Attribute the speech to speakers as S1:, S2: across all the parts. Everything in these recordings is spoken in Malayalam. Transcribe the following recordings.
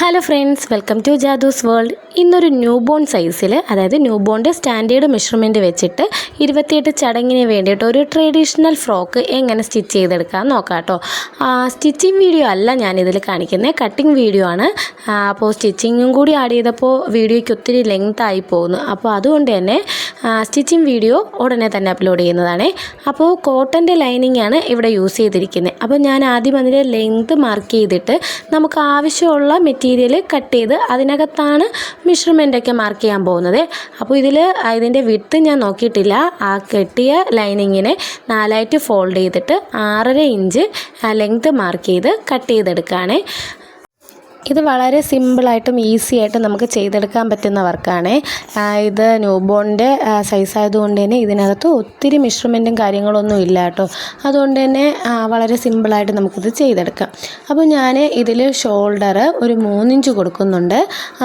S1: Hello friends welcome to Jadu's world ഇന്നൊരു ന്യൂ ബോൺ സൈസിൽ അതായത് ന്യൂ ബോണിന്റെ സ്റ്റാൻഡേർഡ് മെഷർമെന്റ് വെച്ചിട്ട് ഇരുപത്തിയെട്ട് ചടങ്ങിന് വേണ്ടിയിട്ട് ഒരു ട്രഡീഷണൽ ഫ്രോക്ക് എങ്ങനെ സ്റ്റിച്ച് ചെയ്തെടുക്കാൻ നോക്കാം കേട്ടോ സ്റ്റിച്ചിങ് വീഡിയോ അല്ല ഞാനിതിൽ കാണിക്കുന്നത്. കട്ടിങ് വീഡിയോ ആണ്. അപ്പോൾ സ്റ്റിച്ചിങ്ങും കൂടി ആഡ് ചെയ്തപ്പോൾ വീഡിയോയ്ക്ക് ഒത്തിരി ലെങ്ത് ആയി പോകുന്നു. അപ്പോൾ അതുകൊണ്ട് തന്നെ സ്റ്റിച്ചിങ് വീഡിയോ ഉടനെ തന്നെ അപ്ലോഡ് ചെയ്യുന്നതാണ്. അപ്പോൾ കോട്ടന്റെ ലൈനിങ് ആണ് ഇവിടെ യൂസ് ചെയ്തിരിക്കുന്നത് അപ്പോൾ ഞാൻ ആദ്യം അതിന്റെ ലെങ്ത് മാർക്ക് ചെയ്തിട്ട് നമുക്ക് ആവശ്യമുള്ള മെറ്റീരിയൽ കട്ട് ചെയ്ത് അതിനകത്താണ് മെഷർമെന്റൊക്കെ മാർക്ക് ചെയ്യാൻ പോകുന്നത്. അപ്പോൾ ഇതിൽ ഇതിന്റെ വിട്ട് ഞാൻ നോക്കിയിട്ടില്ല. ആ കെട്ടിയ ലൈനിങ്ങിനെ നാലായിട്ട് ഫോൾഡ് ചെയ്തിട്ട് ആറര ഇഞ്ച് ലെങ്ത് മാർക്ക് ചെയ്ത് കട്ട് ചെയ്തെടുക്കുകയാണ് ഇത് വളരെ സിമ്പിളായിട്ടും ഈസി ആയിട്ടും നമുക്ക് ചെയ്തെടുക്കാൻ പറ്റുന്ന വർക്കാണ്. ഇത് ന്യൂബോണിന്റെ സൈസ് ആയതുകൊണ്ട് തന്നെ ഇതിനകത്ത് ഒത്തിരി മെഷർമെന്റും കാര്യങ്ങളൊന്നും ഇല്ല കേട്ടോ. അതുകൊണ്ട് തന്നെ വളരെ സിമ്പിളായിട്ട് നമുക്കിത് ചെയ്തെടുക്കാം. അപ്പോൾ ഞാൻ ഇതിൽ ഷോൾഡർ ഒരു മൂന്നിഞ്ച് കൊടുക്കുന്നുണ്ട്.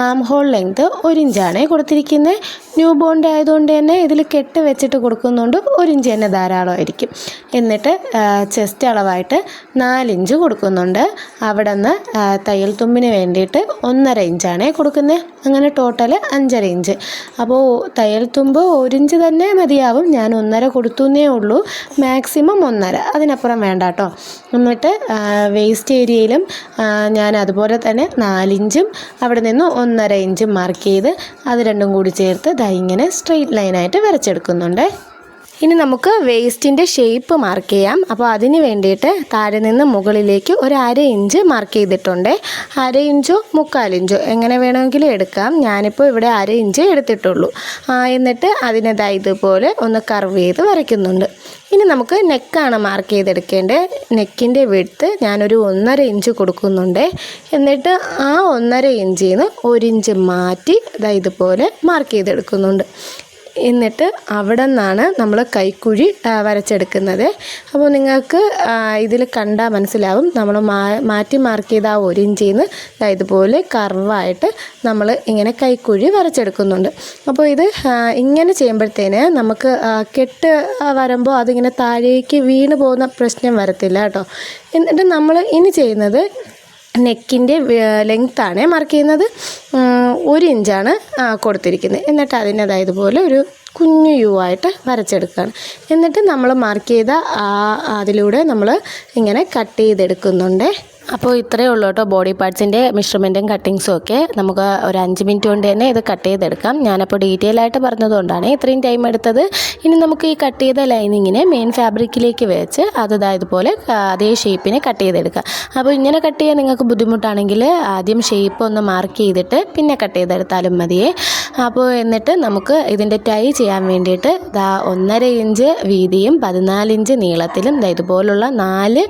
S1: ആം ഹോൾ ലെങ്ത് ഒരു ഇഞ്ചാണ് കൊടുത്തിരിക്കുന്നത് ന്യൂ ബോണ്ട് ആയതുകൊണ്ട് തന്നെ ഇതിൽ കെട്ട് വെച്ചിട്ട് കൊടുക്കുന്നുണ്ട്. ഒരു ഇഞ്ച് തന്നെ ധാരാളമായിരിക്കും എന്നിട്ട് ചെസ്റ്റ് അളവായിട്ട് നാലിഞ്ച് കൊടുക്കുന്നുണ്ട്. അവിടെ നിന്ന് തയ്യൽ തുമ്പിന് വേണ്ടിയിട്ട് ഒന്നര ഇഞ്ചാണ് കൊടുക്കുന്നത് അങ്ങനെ ടോട്ടൽ അഞ്ചര ഇഞ്ച്. അപ്പോൾ തയ്യൽ തുമ്പ് ഒരു ഇഞ്ച് തന്നെ മതിയാവും. ഞാൻ ഒന്നര കൊടുത്തുന്നേ ഉള്ളൂ. മാക്സിമം ഒന്നര. അതിനപ്പുറം വേണ്ട കേട്ടോ. എന്നിട്ട് വേസ്റ്റ് ഏരിയയിലും ഞാൻ അതുപോലെ തന്നെ നാലിഞ്ചും അവിടെ നിന്ന് ഒന്നര ഇഞ്ചും മാർക്ക് ചെയ്ത് അത് രണ്ടും കൂടി ചേർത്ത് ദാ ഇങ്ങനെ സ്ട്രെയിറ്റ് ലൈനായിട്ട് വരച്ചെടുക്കുന്നുണ്ട്. ഇനി നമുക്ക് വേസ്റ്റിന്റെ ഷേപ്പ് മാർക്ക് ചെയ്യാം. അപ്പോൾ അതിന് വേണ്ടിയിട്ട് താഴെ നിന്ന് മുകളിലേക്ക് ഒരു അര ഇഞ്ച് മാർക്ക് ചെയ്തിട്ടുണ്ട്. അര ഇഞ്ചോ മുക്കാൽ ഇഞ്ചോ എങ്ങനെ വേണമെങ്കിലും എടുക്കാം. ഞാനിപ്പോൾ ഇവിടെ അര ഇഞ്ച് എടുത്തിട്ടുള്ളൂ. എന്നിട്ട് അതിനെതാ ഇതുപോലെ ഒന്ന് കർവ് ചെയ്ത് വരയ്ക്കുന്നുണ്ട്. ഇനി നമുക്ക് നെക്കാണ് മാർക്ക് ചെയ്തെടുക്കേണ്ടത്. നെക്കിന്റെ വിടുത്ത് ഞാനൊരു ഒന്നര ഇഞ്ച് കൊടുക്കുന്നുണ്ട്. എന്നിട്ട് ആ ഒന്നര ഇഞ്ചിൽ നിന്ന് ഒരു ഇഞ്ച് മാറ്റി ഇതാ ഇതുപോലെ മാർക്ക് ചെയ്തെടുക്കുന്നുണ്ട്. എന്നിട്ട് അവിടെ നിന്നാണ് നമ്മൾ കൈക്കുഴി വരച്ചെടുക്കുന്നത്. അപ്പോൾ നിങ്ങൾക്ക് ഇതിൽ കണ്ടാൽ മനസ്സിലാവും. നമ്മൾ മാറ്റി മാർക്ക് ചെയ്ത ആ ഒരു ഇഞ്ചിൽ നിന്ന് ഇതുപോലെ കർവായിട്ട് നമ്മൾ ഇങ്ങനെ കൈക്കുഴി വരച്ചെടുക്കുന്നുണ്ട്. അപ്പോൾ ഇത് ഇങ്ങനെ ചെയ്യുമ്പോഴത്തേന് നമുക്ക് കെട്ട് വരുമ്പോൾ അതിങ്ങനെ താഴേക്ക് വീണ് പോകുന്ന പ്രശ്നം വരത്തില്ല കേട്ടോ. എന്നിട്ട് നമ്മൾ ഇനി ചെയ്യുന്നത് നെക്കിന്റെ ലെങ്ത്താണ് മാർക്ക് ചെയ്യുന്നത്. ഒരു ഇഞ്ചാണ് കൊടുത്തിരിക്കുന്നത്. എന്നിട്ട് അതിന്റെതായതുപോലെ പോലെ ഒരു കുഞ്ഞു യു ആയിട്ട് വരച്ചെടുക്കുകയാണ്. എന്നിട്ട് നമ്മൾ മാർക്ക് ചെയ്ത ആ അതിലൂടെ നമ്മൾ ഇങ്ങനെ കട്ട് ചെയ്തെടുക്കുന്നുണ്ട്. അപ്പോൾ ഇത്രയേ ഉള്ളൂ കേട്ടോ ബോഡി പാർട്സിന്റെ മെഷർമെന്റും കട്ടിങ്സും ഒക്കെ. നമുക്ക് ഒരു അഞ്ച് മിനിറ്റ് കൊണ്ട് തന്നെ ഇത് കട്ട് ചെയ്തെടുക്കാം. ഞാനപ്പോൾ ഡീറ്റെയിൽ ആയിട്ട് പറഞ്ഞതുകൊണ്ടാണ് ഇത്രയും ടൈം എടുത്തത്. ഇനി നമുക്ക് ഈ കട്ട് ചെയ്ത ലൈനിങ്ങിനെ മെയിൻ ഫാബ്രിക്കിലേക്ക് വെച്ച് അത് ഇതുപോലെ അതേ ഷേപ്പിനെ കട്ട് ചെയ്തെടുക്കാം അപ്പോൾ ഇങ്ങനെ കട്ട് ചെയ്യാൻ നിങ്ങൾക്ക് ബുദ്ധിമുട്ടാണെങ്കിൽ ആദ്യം ഷേപ്പ് ഒന്ന് മാർക്ക് ചെയ്തിട്ട് പിന്നെ കട്ട് ചെയ്തെടുത്താലും മതിയേ. അപ്പോൾ എന്നിട്ട് നമുക്ക് ഇതിന്റെ ടൈ ചെയ്യാൻ വേണ്ടിയിട്ട് ദാ ഒന്നര ഇഞ്ച് വീതിയും പതിനാല് ഇഞ്ച് നീളത്തിലും ദാ ഇതുപോലുള്ള നാല്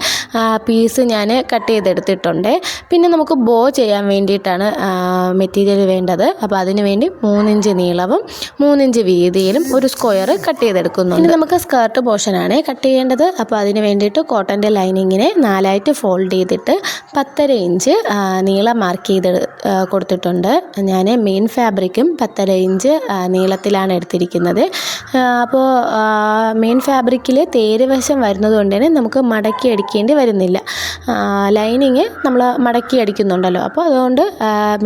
S1: പീസ് ഞാൻ കട്ട് ചെയ്തെടുത്തിട്ടുണ്ട്. പിന്നെ നമുക്ക് ബോ ചെയ്യാൻ വേണ്ടിയിട്ടാണ് മെറ്റീരിയൽ വേണ്ടത്. അപ്പോൾ അതിന് വേണ്ടി മൂന്നിഞ്ച് നീളവും മൂന്നിഞ്ച് വീതിയിലും ഒരു സ്ക്വയർ കട്ട് ചെയ്തെടുക്കുന്നു ഇനി നമുക്ക് സ്കേർട്ട് പോർഷനാണ് കട്ട് ചെയ്യേണ്ടത്. അപ്പോൾ അതിന് വേണ്ടിയിട്ട് കോട്ടന്റെ ലൈനിങ്ങിനെ നാലായിട്ട് ഫോൾഡ് ചെയ്തിട്ട് പത്തര ഇഞ്ച് നീളം മാർക്ക് ചെയ്ത് ആ, കൊടുത്തിട്ടുണ്ട്. ഞാൻ മെയിൻ ഫാബ്രിക്കും പത്തര ഇഞ്ച് നീളത്തിലാണ് എടുത്തിരിക്കുന്നത്. അപ്പോൾ മെയിൻ ഫാബ്രിക്കിൽ തേര് വശം വരുന്നത് കൊണ്ട് തന്നെ നമുക്ക് മടക്കി അടിക്കേണ്ടി വരുന്നില്ല. ലൈനിങ് നമ്മൾ മടക്കി അടിക്കുന്നുണ്ടല്ലോ. അപ്പോൾ അതുകൊണ്ട്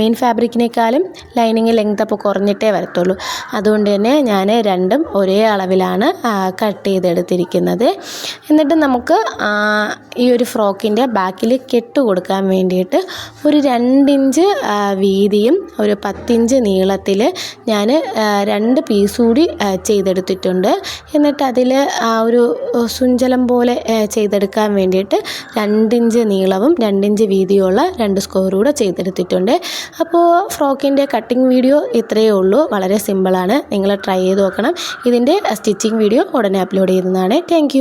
S1: മെയിൻ ഫാബ്രിക്കിനേക്കാളും ലൈനിങ് ലെങ്ത് അപ്പോൾ കുറഞ്ഞിട്ടേ വരത്തുള്ളൂ. അതുകൊണ്ട് തന്നെ ഞാൻ രണ്ടും ഒരേ അളവിലാണ് കട്ട് ചെയ്തെടുത്തിരിക്കുന്നത്. എന്നിട്ട് നമുക്ക് ഈ ഒരു ഫ്രോക്കിന്റെ ബാക്കിൽ കെട്ട് കൊടുക്കാൻ വേണ്ടിയിട്ട് ഒരു രണ്ടിഞ്ച് വീതിയും ഒരു പത്തിഞ്ച് നീളത്തിൽ ഞാൻ രണ്ട് പീസ് കൂടി ചെയ്തെടുത്തിട്ടുണ്ട്. എന്നിട്ട് അതിൽ ആ ഒരു സുഞ്ചലം പോലെ ചെയ്തെടുക്കാൻ വേണ്ടിയിട്ട് രണ്ടിഞ്ച് നീളവും രണ്ടിഞ്ച് വീതിയുള്ള രണ്ട് സ്കോറൂടെ ചെയ്തെടുത്തിട്ടുണ്ട്. അപ്പോൾ ഫ്രോക്കിന്റെ കട്ടിങ് വീഡിയോ ഇത്രയേ ഉള്ളൂ. വളരെ സിമ്പിളാണ് നിങ്ങൾ ട്രൈ ചെയ്ത് നോക്കണം. ഇതിന്റെ സ്റ്റിച്ചിങ് വീഡിയോ ഉടനെ അപ്ലോഡ് ചെയ്യുന്നതാണ്. താങ്ക്